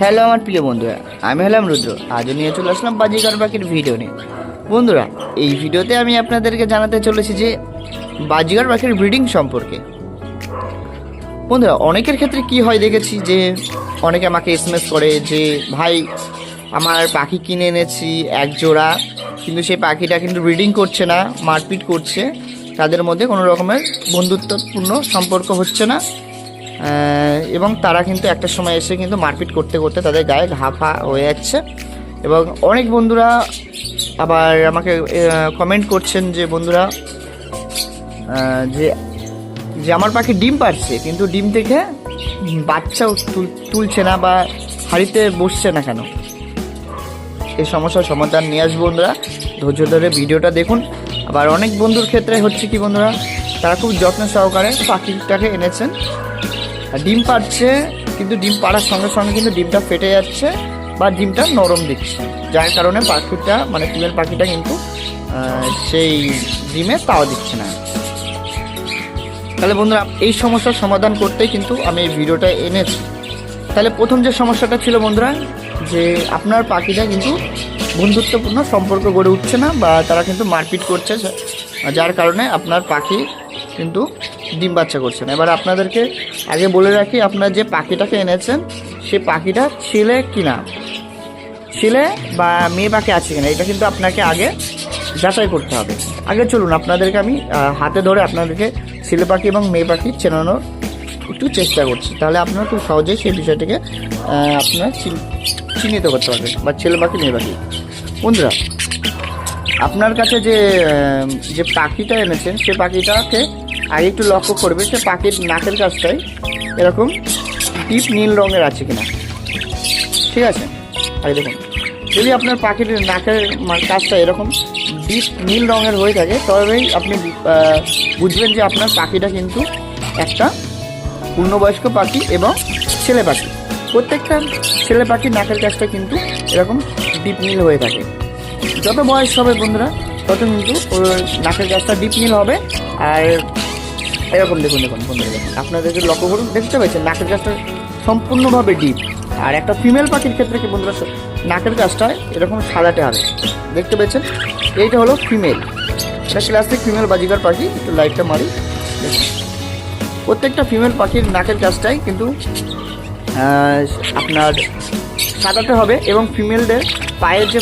Hello আমার প্রিয় বন্ধুরা, আমি হলাম রুদ্র। আজও নিয়ে চলে আসলাম বাজিকার পাখির ভিডিও নিয়ে। বন্ধুরা, এই ভিডিওতে আমি আপনাদেরকে জানাতে চলেছি যে বাজিকার পাখির ব্রিডিং সম্পর্কে। বন্ধুরা, অনেকের ক্ষেত্রে কি হয় দেখেছি যে অনেকে আমাকে এসএমএস করে যে, ভাই, আমার পাখি কিনে এনেছি এক জোড়া, কিন্তু সেই পাখিটা কিন্তু ব্রিডিং করছে না, মারপিট করছে। তাদের মধ্যে কোনো রকমের বন্ধুত্বপূর্ণ সম্পর্ক হচ্ছে না। এবং তারা কিন্তু একটা সময় এসে কিন্তু মারপিট করতে করতে তাদের গায়ে ঘা ফা হয়ে যাচ্ছে। এবং অনেক বন্ধুরা আবার আমাকে কমেন্ট করছেন যে বন্ধুরা যে যে আমার পাখি ডিম পারছে কিন্তু ডিম থেকে বাচ্চাও তুলছে না বা হাড়িতে বসছে না কেন? এই সমস্যার সমাধান নিয়ে আসব বন্ধুরা। ধৈর্য ধরে ভিডিওটা দেখুন। আবার অনেক বন্ধুর ক্ষেত্রে হচ্ছে কি বন্ধুরা, তারা খুব যত্ন সহকারে পাখিটাকে এনেছেন। ডিম পাড়ছে, কিন্তু ডিম পাড়ার সঙ্গে সঙ্গে কিন্তু ডিমটা ফেটে যাচ্ছে বা ডিমটা নরম দিচ্ছে। যার কারণে পাখিটা মানে ফিমেল পাখিটা কিন্তু সেই ডিমে তাও দিচ্ছে না। তাহলে বন্ধুরা, এই সমস্যার সমাধান করতেই কিন্তু আমি এই ভিডিওটা এনেছি। তাহলে প্রথম যে সমস্যাটা ছিল বন্ধুরা, যে আপনার পাখিটা কিন্তু বন্ধুত্বপূর্ণ সম্পর্ক গড়ে উঠছে না বা তারা কিন্তু মারপিট করছে, যার কারণে আপনার পাখি কিন্তু ডিম বাচ্চা করছেন। এবার আপনাদেরকে আগে বলে রাখি, আপনার যে পাখিটাকে এনেছেন সে পাখিটা ছেলে কিনা? ছেলে বা মেয়ে পাখি আছে কিনা? এটা কিন্তু আপনাকে আগে যাচাই করতে হবে। আগে চলুন, আপনাদেরকে আমি হাতে ধরে আপনাদেরকে ছেলে পাখি এবং মেয়ে পাখি চেনানোর একটু চেষ্টা করছি। তাহলে আপনারা খুব সহজেই সেই বিষয়টিকে আপনারা চিহ্নিত করতে পারবেন, বা ছেলে পাখি, মেয়ে পাখি। বন্ধুরা, আপনার কাছে যে যে পাখিটা এনেছেন, সে পাখিটাকে আগে একটু লক্ষ্য করবে সে পাখির নাকের কাছটায় এরকম ডিপ নীল রঙের আছে কিনা। ঠিক আছে? আগে দেখুন। যদি আপনার পাখির নাকের কাজটা এরকম ডিপ নীল রঙের হয়ে থাকে, তবেই আপনি বুঝবেন যে আপনার পাখিটা কিন্তু একটা পূর্ণবয়স্ক পাখি এবং ছেলে পাখি। প্রত্যেকটা ছেলে পাখির নাকের কাজটা কিন্তু এরকম ডিপ নীল হয়ে থাকে। যত বয়স হবে বন্ধুরা, তত কিন্তু ওর নাকের কাজটা ডিপ নীল হবে। আর এরকম দেখুন দেখুন বন্ধুরা দেখুন। আপনাদেরকে লক্ষ্য করুন, দেখতে পাচ্ছেন নাকের কাজটা সম্পূর্ণভাবে ডিপ আর একটা ফিমেল পাখির ক্ষেত্রে কি বন্ধুরা, নাকের কাজটা এরকম সাদাটে হবে দেখতে পেয়েছেন এইটা হলো ফিমেল এটা ক্লাসিক ফিমেল বাজিকার পাখি, একটু লাইটটা মারি। প্রত্যেকটা ফিমেল পাখির নাকের কাজটাই কিন্তু আপনার সাদাতে হবে এবং ফিমেলদের পায়ের যে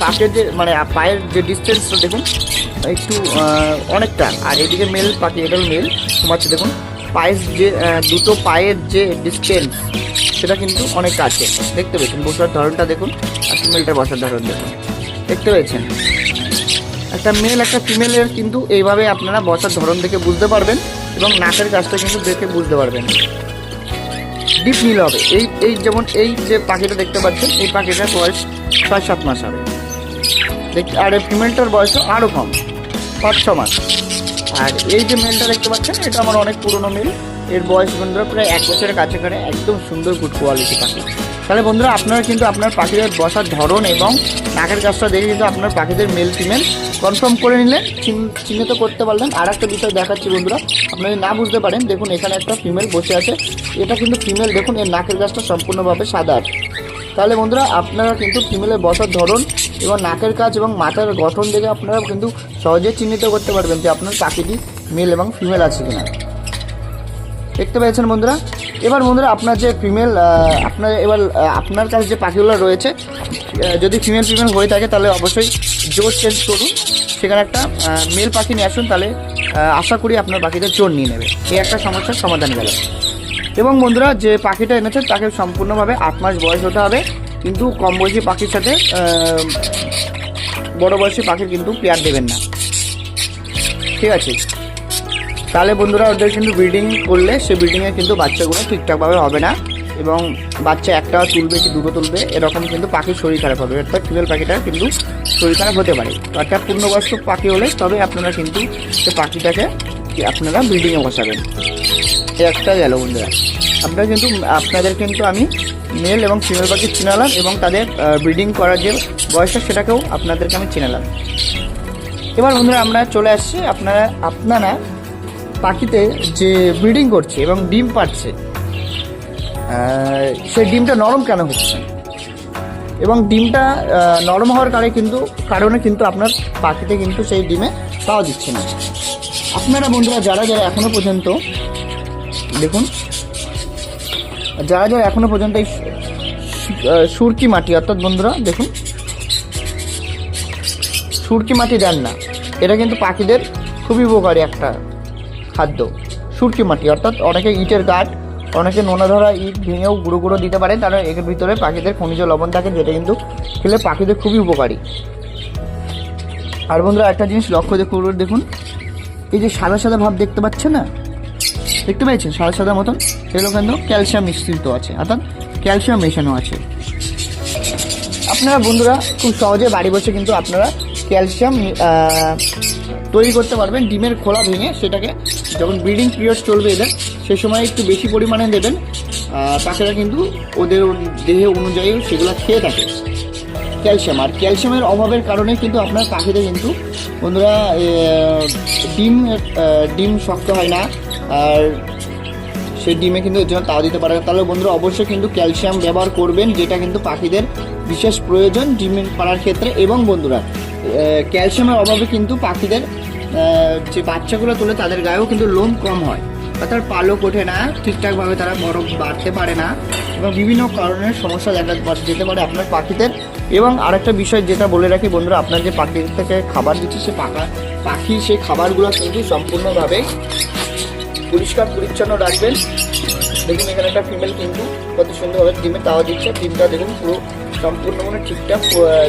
পাকের যে মানে পায়ের যে ডিস্টেন্সটা দেখুন একটু অনেকটা। আর এদিকে মেল পাখি এটা মেল। ঘুমাচ্ছে দেখুন, পায়ের যে দুটো পায়ের যে ডিস্টেন্স সেটা কিন্তু অনেক কাছে দেখতে পেয়েছেন, বসার ধরনটা দেখুন, আর ফিমেলটার বসার ধরন দেখুন। দেখতে পেয়েছেন? একটা মেল একটা ফিমেলের কিন্তু এইভাবে আপনারা বসার ধরন দেখে বুঝতে পারবেন, এবং নাকের কাজটা কিন্তু দেখে বুঝতে পারবেন। ডিপ নীল হবে। এই এই যেমন এই যে পাখিটা দেখতে পাচ্ছেন, এই পাখিটার বয়স ছয় সাত মাস হবে। আর ফিমেলটার বয়সও আরও কম। পাঁচ, ছ মাস। আর এই যে মেলটা দেখতে পাচ্ছেন, এটা আমার অনেক পুরনো মেল। এর বয়স বন্ধুরা প্রায় এক বছরের কাছে করে একদম সুন্দর গুড কোয়ালিটি পাখি। তাহলে বন্ধুরা, আপনারা কিন্তু আপনার পাখিদের বসার ধরন এবং নাকের কাজটা দেখে কিন্তু আপনার পাখিদের মেল ফিমেল কনফার্ম করে চিহ্ন- চিহ্নিত করতে পারলেন। আর একটা বিষয় দেখাচ্ছি বন্ধুরা, আপনারা না বুঝতে পারেন, দেখুন এখানে একটা ফিমেল বসে আছে। এটা কিন্তু ফিমেল দেখুন, এর নাকের কাজটা সম্পূর্ণভাবে সাদা। তাহলে বন্ধুরা, আপনারা কিন্তু ফিমেলের বসার ধরন এবং নাকের কাজ এবং মাথার গঠন দেখে আপনারা কিন্তু সহজে চিহ্নিত করতে পারবেন যে আপনার পাখিটি মেল এবং ফিমেল আছে কিনা। দেখতে পেয়েছেন বন্ধুরা? এবার বন্ধুরা, আপনার যে ফিমেল আপনার এবার আপনার কাছে যে পাখিগুলো রয়েছে যদি ফিমেল ফিমেল হয়ে থাকে, তাহলে অবশ্যই জোর চেঞ্জ করুন। সেখানে একটা মেল পাখি নিয়ে আসুন, তাহলে আশা করি আপনার পাখিটা জোর নিয়ে নেবে। এই একটা সমস্যার সমাধান গেল। এবং বন্ধুরা, যে পাখিটা এনেছে, তাকে সম্পূর্ণভাবে আট মাস বয়স হতে হবে। কিন্তু কম বয়সী পাখির সাথে বড় বয়সী পাখির কিন্তু পেয়ার দেবেন না। ঠিক আছে? তাহলে বন্ধুরা, ওদের কিন্তু ব্রিডিং করলে সে ব্রিডিংয়ে কিন্তু বাচ্চাগুলো ঠিকঠাকভাবে হবে না এবং বাচ্চা একটা তুলবে কি দুটো তুলবে, এরকম কিন্তু পাখির শরীর খারাপ হবে। অর্থাৎ ফিমেল পাখিটার কিন্তু শরীর খারাপ হতে পারে। একটা পূর্ণবয়স্ক পাখি হলে তবে আপনারা কিন্তু সে পাখিটাকে আপনারা ব্রিডিংয়ে বসাবেন। একটা গেল বন্ধুরা। আপনারা কিন্তু, আপনাদের কিন্তু আমি মেল এবং ফিমেল পাখি চিনালাম এবং তাদের ব্রিডিং করার যে বয়সটা সেটাকেও আপনাদেরকে আমি চিনালাম। এবার বন্ধুরা আমরা চলে আসছি আপনারা আপনারা পাখিতে যে ব্রিডিং করছে এবং ডিম পাচ্ছে সেই ডিমটা নরম কেন হচ্ছে? এবং ডিমটা নরম হওয়ার কারণে কিন্তু কারণে কিন্তু আপনার পাখিতে কিন্তু সেই ডিমে পাওয়া দিচ্ছে না। আপনারা বন্ধুরা, যারা যারা এখনও পর্যন্ত দেখুন। যারা যারা এখনও পর্যন্ত এই সুরকি মাটি, অর্থাৎ বন্ধুরা, দেখুন। সুরকি মাটি দেন না। এটা কিন্তু পাখিদের খুবই উপকারী একটা খাদ্য। সুরকি মাটি, অর্থাৎ অনেকে ইটের গাঠ অনেকে নোনা ধরা ইট ভেঙেও গুঁড়ো গুঁড়ো দিতে পারে, তারা এর ভিতরে পাখিদের খনিজ লবণ থাকে, যেটা কিন্তু খেলে পাখিদের খুবই উপকারী। আর বন্ধুরা, একটা জিনিস লক্ষ্য করবে দেখুন। এই যে সাদা সাদা ভাব দেখতে পাচ্ছে না? দেখতে পেয়েছেন সাদা সাদা মতন। সেগুলো কিন্তু ক্যালসিয়াম মিশ্রিত আছে, অর্থাৎ ক্যালসিয়াম মেশানো আছে। আপনারা বন্ধুরা খুব সহজে বাড়ি বসে কিন্তু আপনারা ক্যালসিয়াম তৈরি করতে পারবেন। ডিমের খোলা ভেঙে সেটাকে যখন ব্রিডিং পিরিয়ড চলবে এদের, সে সময় একটু বেশি পরিমাণে দেবেন। পাখিরা কিন্তু ওদের দেহে অনুযায়ী সেগুলো খেয়ে থাকে। ক্যালসিয়াম, আর ক্যালসিয়ামের অভাবের কারণে কিন্তু আপনার পাখিদের কিন্তু বন্ধুরা ডিম ডিম শক্ত হয় না। আর সেই ডিমে কিন্তু এর জন্য তাও দিতে পারে। তাহলে বন্ধুরা, অবশ্যই কিন্তু ক্যালসিয়াম ব্যবহার করবেন, যেটা কিন্তু পাখিদের বিশেষ প্রয়োজন ডিম পাড়ার ক্ষেত্রে। এবং বন্ধুরা ক্যালসিয়ামের অভাবে কিন্তু পাখিদের যে বাচ্চাগুলো তোলে তাদের গায়েও কিন্তু লোম কম হয়। তার পালক ওঠে না, ঠিকঠাকভাবে তারা বড় বাড়তে পারে না, এবং বিভিন্ন কারণের সমস্যা দেখা যেতে পারে আপনার পাখিদের। এবং আরেকটা বিষয় যেটা বলে রাখি বন্ধুরা, আপনার যে পাখি থেকে খাবার দিচ্ছে, সে পাকা পাখি সেই খাবারগুলো কিন্তু সম্পূর্ণভাবে পরিষ্কার পরিচ্ছন্ন রাখবেন। দেখুন, এখানে একটা ফিমেল কিন্তু কত সুন্দরভাবে ডিমে তাওয়া দিচ্ছে। ডিমটা দেখুন পুরো সম্পূর্ণ মানে ঠিকঠাক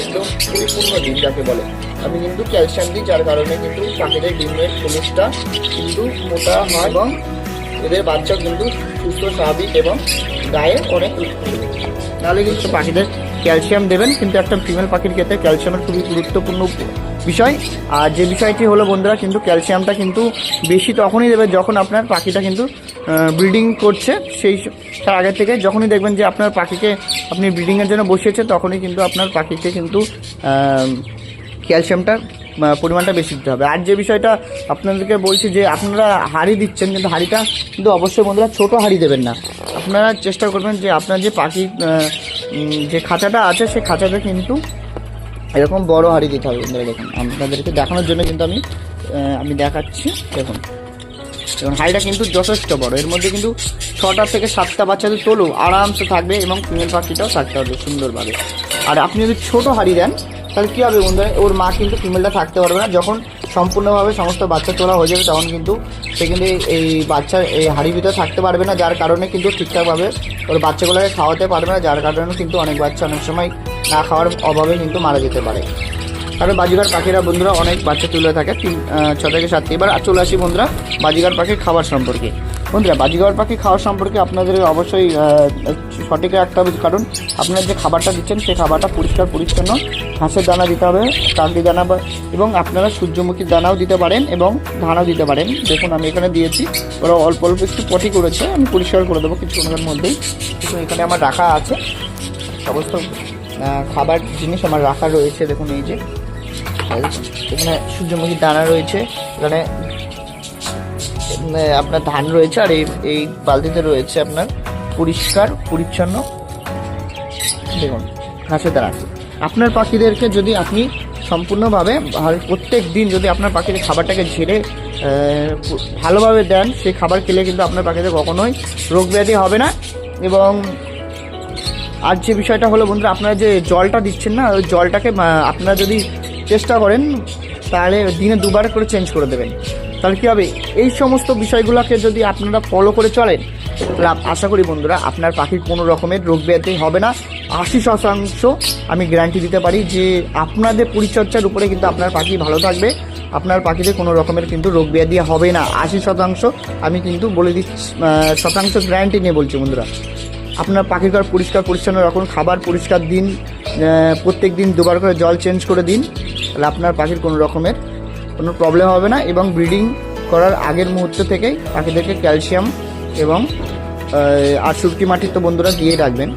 একদম পরিপূর্ণ ডিম যাকে বলে। আমি কিন্তু ক্যালসিয়াম দিই, যার কারণে কিন্তু পাখিদের ডিমের খনিজটা কিন্তু মোটা হয় এবং এদের বাচ্চা কিন্তু সুস্থ, স্বাভাবিক এবং গায়ে অনেক নাহলে কিন্তু পাখিদের ক্যালসিয়াম দেবেন, কিন্তু একটা ফিমেল পাখির ক্ষেত্রে ক্যালসিয়ামের খুবই গুরুত্বপূর্ণ বিষয়। আর যে বিষয়টি হলো বন্ধুরা, কিন্তু ক্যালসিয়ামটা কিন্তু বেশি তখনই দেবে যখন আপনার পাখিটা কিন্তু ব্রিডিং করছে। সেই তার আগে থেকে যখনই দেখবেন যে আপনার পাখিকে আপনি ব্রিডিংয়ের জন্য বসিয়েছে তখনই কিন্তু আপনার পাখিকে কিন্তু ক্যালসিয়ামটা পরিমাণটা বেশি দিতে হবে। আর যে বিষয়টা আপনাদেরকে বলছি যে আপনারা হাঁড়ি দিচ্ছেন, কিন্তু হাঁড়িটা কিন্তু অবশ্যই বন্ধুরা ছোটো হাঁড়ি দেবেন না। আপনারা চেষ্টা করবেন যে আপনার যে পাখি যে খাঁচাটা আছে সেই খাঁচাটা কিন্তু এরকম বড় হাঁড়ি দিতে হবে। দেখুন আপনাদেরকে দেখানোর জন্য কিন্তু আমি আমি দেখাচ্ছি। দেখুন এবং হাঁড়িটা কিন্তু যথেষ্ট বড়। এর মধ্যে কিন্তু ছটা থেকে সাতটা বাচ্চাদের তোলো, আরামসে থাকবে এবং ফিমেল পাখিটাও থাকতে হবে সুন্দরভাবে। আর আপনি যদি ছোট হাঁড়ি দেন, তাহলে কী হবে বন্ধুরা? ওর মা কিন্তু ফিমেলটা থাকতে পারবে না। যখন সম্পূর্ণভাবে সমস্ত বাচ্চা তোলা হয়ে যাবে, তখন কিন্তু সে কিন্তু এই- বাচ্চা, এই হাড়ির ভিতরে থাকতে পারবে না, যার কারণে কিন্তু ঠিকঠাকভাবে ওর বাচ্চাগুলোকে খাওয়াতে পারবে না, যার কারণে কিন্তু অনেক বাচ্চা অনেক সময় না খাওয়ার অভাবে কিন্তু মারা যেতে পারে। কারণ বাজিগার পাখিরা বন্ধুরা অনেক বাচ্চা তুলে থাকে, তিন ছ থেকে সাতটি এবার চলে আসি বন্ধুরা বাজিগার পাখির খাবার সম্পর্কে। বন্ধুরা বাজিগার পাখি খাওয়ার সম্পর্কে আপনাদের অবশ্যই সঠিক রাখতে হবে, কারণ আপনার যে খাবারটা দিচ্ছেন, সেই খাবারটা পরিষ্কার, পরিচ্ছন্ন, ঘাসের দানা দিতে হবে, কাকড়ি দানা এবং আপনারা সূর্যমুখীর দানাও দিতে পারেন এবং ধানও দিতে পারেন। দেখুন, আমি এখানে দিয়েছি, ওরা অল্প অল্প একটু পটি করেছে, আমি পরিষ্কার করে দেবো কিছুক্ষণের মধ্যেই। দেখুন, এখানে আমার রাখা আছে। সমস্ত খাবার জিনিস আমার রাখা রয়েছে, দেখুন, এই যে। এখানে সূর্যমুখী দানা রয়েছে, এখানে আপনার ধান রয়েছে আর এই এই বালতিতে রয়েছে আপনার পরিষ্কার, পরিচ্ছন্ন। দেখুন, ঘাসের দানা আপনার পাখিদেরকে যদি আপনি সম্পূর্ণভাবে প্রত্যেক দিন যদি আপনার পাখিদের খাবারটাকে ঝেড়ে ভালোভাবে দেন, সেই খাবার খেলে কিন্তু আপনার পাখিদের কখনোই রোগ ব্যাধি হবে না। এবং আর যে বিষয়টা হলো বন্ধুরা, আপনারা যে জলটা দিচ্ছেন না, ওই জলটাকে আপনারা যদি চেষ্টা করেন, তাহলে দিনে দুবার করে চেঞ্জ করে দেবেন। তাহলে কী হবে? এই সমস্ত বিষয়গুলোকে যদি আপনারা ফলো করে চলেন, তাহলে আশা করি বন্ধুরা আপনার পাখির কোনো রকমের রোগ ব্যাধি হবে না। আশি শতাংশ আমি গ্যারান্টি দিতে পারি যে আপনাদের পরিচর্যার উপরে কিন্তু আপনার পাখি ভালো থাকবে। আপনার পাখিদের কোনো রকমের কিন্তু রোগ ব্যাধি হবে না। আশি শতাংশ আমি কিন্তু বলে দিচ্ছি শতাংশ গ্যারান্টি নিয়ে বলছি বন্ধুরা। আপনার পাখির ঘর পরিষ্কার পরিচ্ছন্ন রাখুন, খাবার পরিষ্কার দিন প্রত্যেক দিন দুবার করে জল চেঞ্জ করে দিন। তাহলে আপনার পাখির কোনো রকমের কোনো প্রবলেম হবে না এবং ব্রিডিং করার আগের মুহূর্ত থেকেই পাখিদেরকে ক্যালসিয়াম এবং আর সুরকি মাটির তো বন্ধুরা দিয়ে রাখবেন।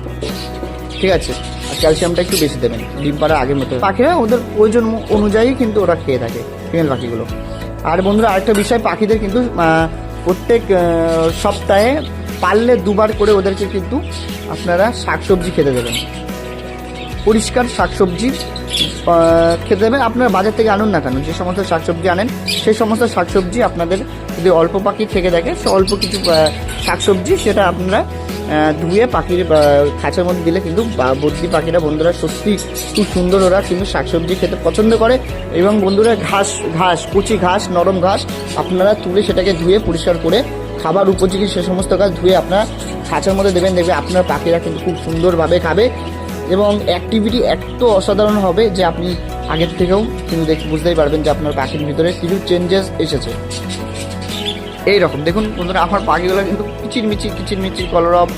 ঠিক আছে? আর ক্যালসিয়ামটা একটু বেশি দেবেন, ডিম পাড়ার আগের মতো। পাখিরা ওদের প্রয়োজন অনুযায়ী কিন্তু ওরা খেয়ে থাকে ফিমেল পাখিগুলো। আর বন্ধুরা, আরেকটা বিষয়, পাখিদের কিন্তু প্রত্যেক সপ্তাহে পারলে দুবার করে ওদেরকে কিন্তু আপনারা শাকসবজি খেতে দেবেন। পরিষ্কার শাকসবজি খেতে দেবেন। আপনারা বাজার থেকে আনুন না কেন? যে সমস্ত শাকসবজি আনেন, সেই সমস্ত শাকসবজি আপনাদের যদি অল্প পাখি থেকে থাকে সে অল্প কিছু শাকসবজি সেটা আপনারা ধুয়ে পাখির খাঁচার মধ্যে দিলে কিন্তু বদ্রি পাখিরা, বন্ধুরা সত্যি খুব সুন্দর ওরা কিন্তু শাকসবজি খেতে পছন্দ করে। এবং বন্ধুরা ঘাস ঘাস, কুচি ঘাস, নরম ঘাস, আপনারা তুলে সেটাকে ধুয়ে পরিষ্কার করে খাবার উপযোগী সে সমস্ত গাছ ধুয়ে আপনারা খাঁচার মধ্যে দেবেন। দেখবে আপনার পাখিরা কিন্তু খুব সুন্দরভাবে খাবে। এবং অ্যাক্টিভিটি এত অসাধারণ হবে যে আপনি আগের থেকেও কিন্তু দেখে বুঝতেই পারবেন যে আপনার পাখির ভিতরে কিছু চেঞ্জেস এসেছে। এই রকম দেখুন বন্ধুরা, আমার পাখিগুলো কিন্তু কিচির মিচির কিচিরমিচির কিচিরমিচির কলরব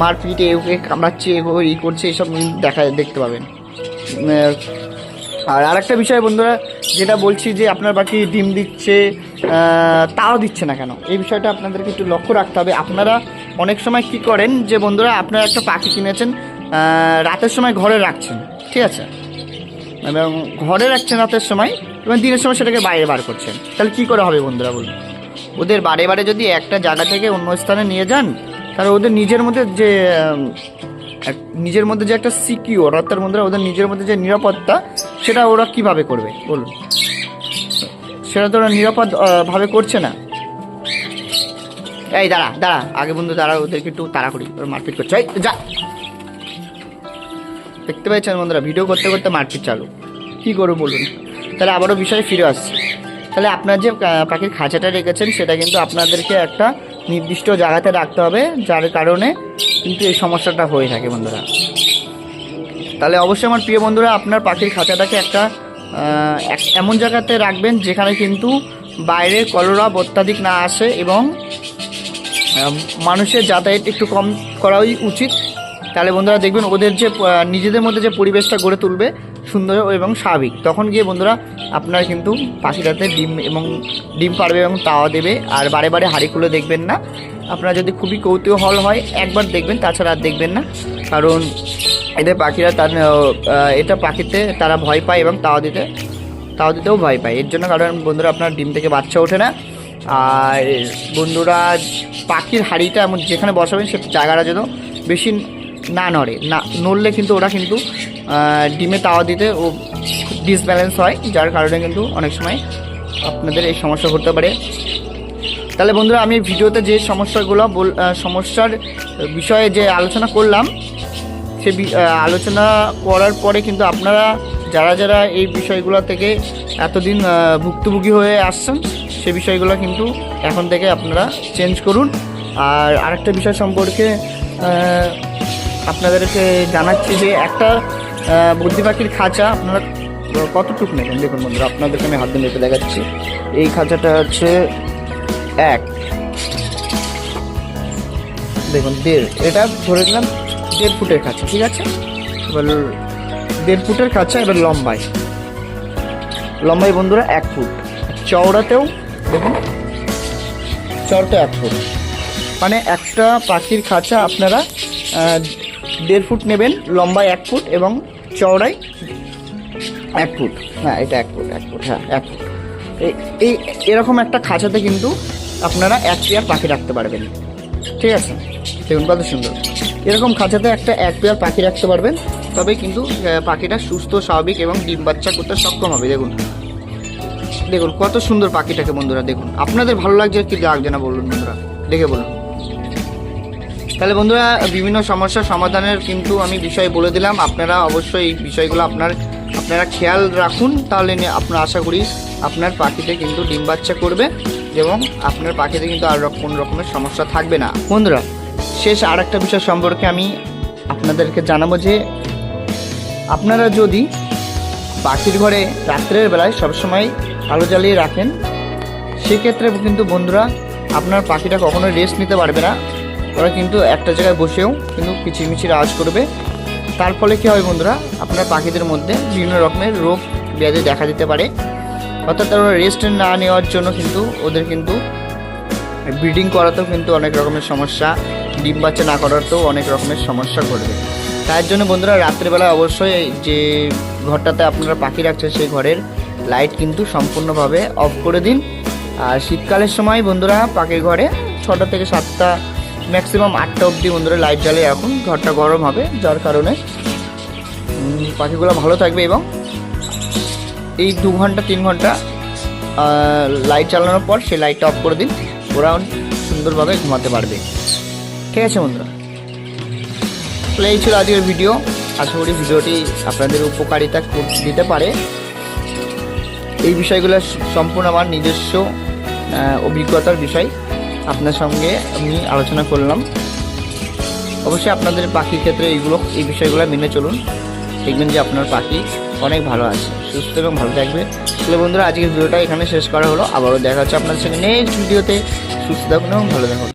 মারপিট, এ ওকে কামড়াচ্ছে ই করছে এইসব দেখা, দেখতে পাবেন। আর আরেকটা বিষয় বন্ধুরা, যেটা বলছি যে আপনার পাখি ডিম দিচ্ছে তাও দিচ্ছে না কেন? এই বিষয়টা আপনাদেরকে একটু লক্ষ্য রাখতে হবে। আপনারা অনেক সময় কি করেন যে বন্ধুরা, আপনারা একটা পাখি কিনেছেন রাতের সময় ঘরে রাখছেন। ঠিক আছে? এবং ঘরে রাখছেন রাতের সময় এবং দিনের সময় সেটাকে বাইরে বার করছেন। তাহলে কি করে হবে বন্ধুরা বলুন? ওদের বারে বারে যদি একটা জায়গা থেকে অন্য স্থানে নিয়ে যান, তাহলে ওদের নিজের মধ্যে যে নিজের মধ্যে যে একটা সিকিউর অর্থাৎ বন্ধুরা ওদের নিজের মধ্যে যে নিরাপত্তা, সেটা ওরা কীভাবে করবে? বলুন। সেটা তো ওরা নিরাপদ ভাবে করছে না। এই দাঁড়া দাঁড়া, আগে বন্ধু দাঁড়া ওদেরকে একটু তাড়াহুড়ি ওরা মারপিট করছে। যা। দেখতে পাচ্ছেন বন্ধুরা, ভিডিও করতে করতে মারপিট চালু। কি করব বলুন? তাহলে আবারও বিষয়ে ফিরে আসছি। তাহলে আপনার যে পাখির খাঁচাটা রেখেছেন, সেটা কিন্তু আপনাদেরকে একটা নির্দিষ্ট জায়গাতে রাখতে হবে, যার কারণে কিন্তু এই সমস্যাটা হয়ে থাকে বন্ধুরা। তাহলে অবশ্যই আমার প্রিয় বন্ধুরা, আপনার পাখির খাঁচাটাকে একটা এক- এমন জায়গাতে রাখবেন, যেখানে কিন্তু বাইরে কলরা অত্যাধিক না আসে এবং মানুষের যাতায়াত একটু কম করাই উচিত। তাহলে বন্ধুরা দেখবেন ওদের যে নিজেদের মধ্যে যে পরিবেশটা গড়ে তুলবে, সুন্দর এবং স্বাভাবিক। তখন গিয়ে বন্ধুরা আপনারা কিন্তু পাখিটাতে ডিম এবং ডিম পারবে এবং তাওয়া দেবে, আর বারে বারে হাঁড়ি খুলে দেখবেন না। আপনারা যদি খুবই কৌতূহল হয়, একবার দেখবেন, তাছাড়া আর দেখবেন না। কারণ এদের পাখিরা তার এটা পাখিতে তারা ভয় পায় এবং তাওয়া দিতে তাও দিতেও ভয় পায়। এর জন্য কারণ বন্ধুরা আপনার ডিম থেকে বাচ্চা ওঠে না। আর বন্ধুরা পাখির হাড়িটা এমন যেখানে বসাবেন, সে জায়গাটা যেন বেশি না নড়ে। না, নড়লে কিন্তু ওরা কিন্তু ডিমে তাওয়া দিতে ও ডিসব্যালেন্স হয়, যার কারণে কিন্তু অনেক সময় আপনাদের এই সমস্যা হতে পারে। তাহলে বন্ধুরা, আমি ভিডিওতে যে সমস্যাগুলো বল সমস্যার বিষয়ে যে আলোচনা করলাম, সে আলোচনা করার পরে কিন্তু আপনারা যারা যারা এই বিষয়গুলো থেকে এতদিন ভুক্তভোগী হয়ে আসছেন, সে বিষয়গুলো কিন্তু এখন থেকে আপনারা চেঞ্জ করুন। আর আরেকটা বিষয় সম্পর্কে আপনাদেরকে জানাচ্ছি যে একটা বুদ্ধি পাখির খাঁচা আপনারা কতটুকু নেবেন? দেখুন বন্ধুরা আপনাদেরকে আমি হাত দিয়ে মেপে দেখাচ্ছি। এই খাঁচাটা হচ্ছে এক। দেখুন, দেড়। এটা ধরে দিলাম দেড় ফুটের খাঁচা, ঠিক আছে? এবার দেড় ফুটের খাঁচা, এবার লম্বায়। লম্বায় বন্ধুরা, এক ফুট। চওড়াতেও, দেখুন চওড়াতে এক ফুট। মানে একটা পাখির খাঁচা আপনারা দেড় ফুট নেবেন, লম্বায় এক ফুট এবং চওড়ায় এক ফুট। হ্যাঁ এটা এক ফুট এক ফুট হ্যাঁ এক ফুট। এই- এরকম একটা খাঁচাতে কিন্তু আপনারা এক পেয়ার পাখি রাখতে পারবেন। ঠিক আছে? দেখুন কত সুন্দর। এরকম খাঁচাতে একটা এক পেয়ার পাখি রাখতে পারবেন, তবে কিন্তু পাখিটা সুস্থ, স্বাভাবিক এবং ডিম বাচ্চা করতে সক্ষম হবে। দেখুন। দেখুন কত সুন্দর পাখিটাকে বন্ধুরা, দেখুন। আপনাদের ভালো লাগছে কি, লাগছে না বলুন বন্ধুরা। দেখে বলুন। তাহলে বন্ধুরা, বিভিন্ন সমস্যার সমাধানের কিন্তু আমি বিষয় বলে দিলাম। আপনারা অবশ্যই এই বিষয়গুলো আপনার, আপনারা খেয়াল রাখুন, তাহলে আপনার আশা করি আপনার পাখিতে কিন্তু ডিম বাচ্চা করবে এবং আপনার পাখিতে কিন্তু আর কোনো রকমের সমস্যা থাকবে না। বন্ধুরা, শেষ আর একটা বিষয় সম্পর্কে আমি আপনাদেরকে জানাব যে, আপনারা যদি পাখির ঘরে রাত্রের বেলায় সবসময় আলো জ্বালিয়ে রাখেন, সেক্ষেত্রে কিন্তু বন্ধুরা, আপনার পাখিটা কখনোই রেস্ট নিতে পারবে না। ওরা কিন্তু একটা জায়গায় বসেও কিন্তু কিচিরমিচির আওয়াজ করবে। তার ফলে কী হয় বন্ধুরা? আপনার পাখিদের মধ্যে বিভিন্ন রকমের রোগ ব্যাধি দেখা দিতে পারে। অর্থাৎ ওরা রেস্ট না নেওয়ার জন্য কিন্তু ওদের কিন্তু ব্রিডিং করাতেও কিন্তু অনেক রকমের সমস্যা, ডিম বাচ্চা না করাতেও অনেক রকমের সমস্যা ঘটবে তার জন্য বন্ধুরা রাত্রেবেলা অবশ্যই যে ঘরটাতে আপনারা পাখি রাখছেন সেই ঘরের লাইট কিন্তু সম্পূর্ণভাবে অফ করে দিন। আর শীতকালের সময় বন্ধুরা, পাখির ঘরে ছটা থেকে সাতটা ম্যাক্সিমাম আটটা অবধি বন্ধুরা লাইট জ্বালে এখন ঘরটা গরম হবে, যার কারণে পাখিগুলো ভালো থাকবে এবং এই দু ঘণ্টা, তিন ঘণ্টা লাইট চালানোর পর সেই লাইটটা অফ করে দিন, ওরা সুন্দরভাবে ঘুমাতে পারবে। ঠিক আছে বন্ধুরা? তাহলে এই ছিল আজকের ভিডিও আশা করি ভিডিওটি আপনাদের উপকারিতা কর- দিতে পারে। এই বিষয়গুলো সম্পূর্ণ আমার নিজস্ব অভিজ্ঞতার বিষয়। আপনার সঙ্গে আমি আলোচনা করলাম। অবশ্যই আপনাদের পাখির ক্ষেত্রে এইগুলো, এই বিষয়গুলো মেনে চলুন। দেখবেন যে আপনার পাখি অনেক ভালো আছে, সুস্থ এবং ভালো থাকবে। তাহলে বন্ধুরা, আজকের ভিডিওটা এখানে শেষ করা হলো। আবারও দেখা হচ্ছে আপনাদের সঙ্গে নেক্সট ভিডিওতে সুস্থ থাকুন এবং ভালো থাকুন।